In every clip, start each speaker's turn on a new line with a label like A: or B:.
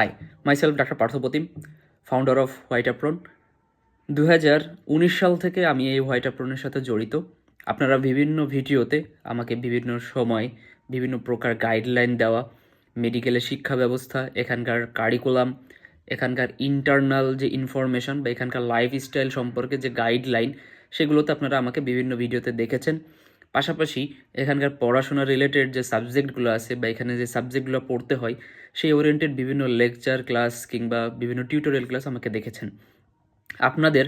A: Hi myself doctor Parthapratim founder of White Apron দু হাজার উনিশ সাল থেকে আমি এই হোয়াইট অ্যাপ্রনের সাথে জড়িত। আপনারা বিভিন্ন ভিডিওতে আমাকে বিভিন্ন সময় বিভিন্ন প্রকার গাইডলাইন দেওয়া মেডিকেলের শিক্ষা ব্যবস্থা, এখানকার কারিকুলাম এখানকার ইন্টারনাল যে ইনফরমেশন বা এখানকার লাইফস্টাইল সম্পর্কে যে গাইডলাইন সেগুলোতে আপনারা আমাকে বিভিন্ন ভিডিওতে দেখেছেন। পাশাপাশি এখানকার পড়াশোনা রিলেটেড যে সাবজেক্টগুলো আছে বা এখানে যে সাবজেক্টগুলো পড়তে হয়, সেই ওরিয়েন্টেড বিভিন্ন লেকচার ক্লাস কিংবা বিভিন্ন টিউটোরিয়াল ক্লাস আমাকে দেখেছেন। আপনাদের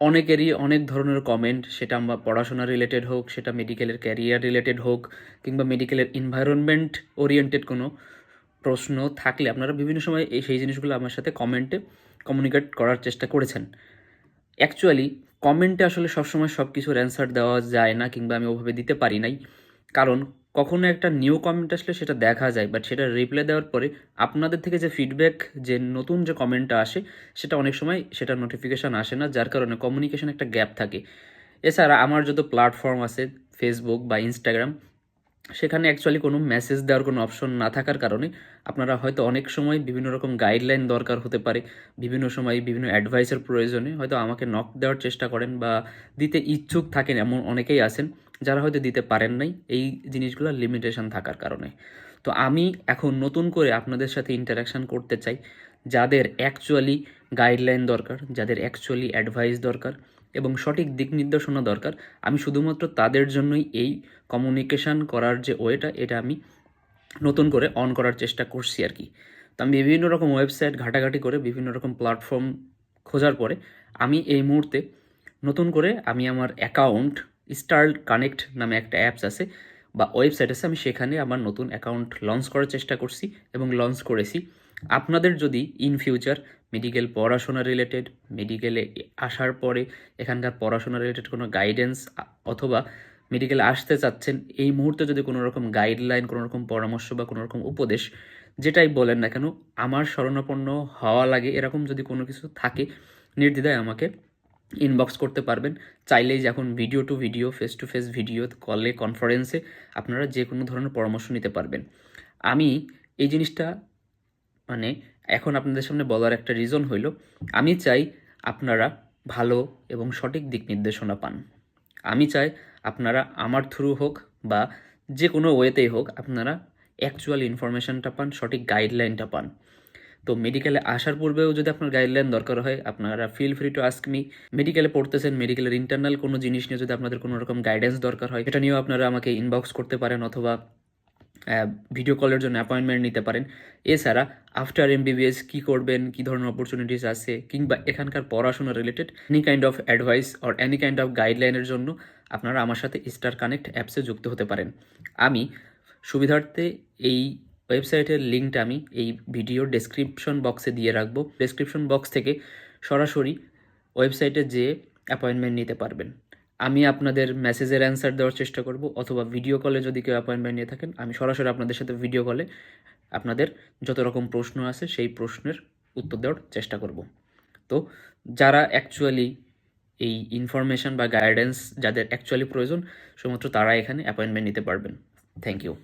A: অনেকেরই অনেক ধরনের কমেন্ট সেটা আমরা পড়াশোনা রিলেটেড হোক, সেটা মেডিকেলের ক্যারিয়ার রিলেটেড হোক, কিংবা মেডিকেলের এনভায়রনমেন্ট ওরিয়েন্টেড কোনো প্রশ্ন থাকলে আপনারা বিভিন্ন সময় এই, সেই জিনিসগুলো আমার সাথে কমেন্টে কমিউনিকেট করার চেষ্টা করেছেন। অ্যাকচুয়ালি কমেন্টে আসলে সবসময় সব কিছুর অ্যান্সার দেওয়া যায় না কিংবা আমি ওভাবে দিতে পারি নাই। কারণ কখনো একটা নিউ কমেন্ট আসলে সেটা দেখা যায় বাট সেটা রিপ্লাই দেওয়ার পরে আপনাদের থেকে যে ফিডব্যাক যে নতুন যে কমেন্টটা আসে, সেটা অনেক সময় সেটা নোটিফিকেশান আসে না, যার কারণে কমিউনিকেশান একটা গ্যাপ থাকে। এছাড়া আমার যত প্ল্যাটফর্ম আছে ফেসবুক বা ইনস্টাগ্রাম সেখানে অ্যাকচুয়ালি কোনো মেসেজ দেওয়ার কোনো অপশন না থাকার কারণে আপনারা হয়তো অনেক সময় বিভিন্ন রকম গাইডলাইন দরকার হতে পারে, বিভিন্ন সময় বিভিন্ন অ্যাডভাইসের প্রয়োজনে হয়তো আমাকে নক দেওয়ার চেষ্টা করেন বা দিতে ইচ্ছুক থাকেন এমন অনেকেই আছেন যারা হয়তো দিতে পারেন নাই এই জিনিসগুলো লিমিটেশন থাকার কারণে। তো আমি এখন নতুন করে আপনাদের সাথে ইন্টারাকশান করতে চাই, যাদের অ্যাকচুয়ালি গাইডলাইন দরকার, যাদের অ্যাকচুয়ালি অ্যাডভাইস দরকার এবং সঠিক দিক নির্দেশনা দরকার। আমি শুধুমাত্র তাদের জন্যই এই কমিউনিকেশান করার যে ওয়েটা, এটা আমি নতুন করে অন করার চেষ্টা করছি আর কি। তো আমি বিভিন্ন রকম ওয়েবসাইট ঘাটাঘাটি করে বিভিন্ন রকম প্ল্যাটফর্ম খোঁজার পরে আমি এই মুহূর্তে নতুন করে আমি আমার অ্যাকাউন্ট স্টার কানেক্ট নামে একটা অ্যাপস আছে বা ওয়েবসাইট আছে, আমি সেখানে আমার নতুন অ্যাকাউন্ট লঞ্চ করার চেষ্টা করছি এবং লঞ্চ করেছি। আপনাদের যদি ইন ফিউচার মেডিকেল পড়াশোনা রিলেটেড মেডিকেলে আসার পরে এখানকার পড়াশোনা রিলেটেড কোনো গাইডেন্স অথবা মেডিকেলে আসতে চাচ্ছেন, এই মুহূর্তে যদি কোনো রকম গাইডলাইন কোনো রকম পরামর্শ বা কোনো রকম উপদেশ যেটাই বলেন না কেন, আমার শরণাপন্ন হওয়া লাগে, এরকম যদি কোনো কিছু থাকে, নির্দ্বিধায় আমাকে ইনবক্স করতে পারবেন। চাইলেই যে এখন video to video face to face video কলে কনফারেন্সে আপনারা যে কোনো ধরনের পরামর্শ নিতে পারবেন। আমি এই জিনিসটা মানে এখন আপনাদের সামনে বলার একটা রিজন হইল, আমি চাই আপনারা ভালো এবং সঠিক দিক নির্দেশনা পান। আমি চাই আপনারা আমার থ্রু হোক বা যে কোনো ওয়েতেই হোক আপনারা অ্যাকচুয়াল ইনফরমেশনটা পান, সঠিক গাইডলাইনটা পান। তো মেডিকেলে আসার পূর্বেও যদি আপনার গাইডলাইন দরকার হয়, আপনারা feel free to ask me মেডিকেলে পড়তেছেন মেডিকেলের ইন্টারনাল কোনো জিনিস নিয়ে যদি আপনাদের কোনো রকম গাইডেন্স দরকার হয়, এটা নিয়েও আপনারা আমাকে ইনবক্স করতে পারেন অথবা ভিডিও কলের জন্য অ্যাপয়েন্টমেন্ট নিতে পারেন। এছাড়া আফটার এমবিবিএস কী করবেন, কী ধরনের অপরচুনিটিস আছে, কিংবা এখানকার পড়াশোনা related any kind of advice or any kind of গাইডলাইনের জন্য আপনারা আমার সাথে স্টার কানেক্ট অ্যাপসে যুক্ত হতে পারেন। আমি সুবিধার্থে এই ওয়েবসাইটের লিঙ্কটা আমি এই ভিডিও ডেসক্রিপশন বক্সে দিয়ে রাখব। ডেসক্রিপশন বক্স থেকে সরাসরি ওয়েবসাইটে যেয়ে অ্যাপয়েন্টমেন্ট নিতে পারবেন। আমি আপনাদের মেসেজের অ্যান্সার দেওয়ার চেষ্টা করব, অথবা ভিডিও কলে যদি কেউ অ্যাপয়েন্টমেন্ট নিয়ে থাকেন, আমি সরাসরি আপনাদের সাথে ভিডিও কলে আপনাদের যত রকম প্রশ্ন আছে, সেই প্রশ্নের উত্তর দেওয়ার চেষ্টা করব। তো, যারা অ্যাকচুয়ালি এই ইনফরমেশান বা গাইডেন্স যাদের অ্যাকচুয়ালি প্রয়োজন, শুধুমাত্র তারা এখানে অ্যাপয়েন্টমেন্ট নিতে পারবেন। Thank you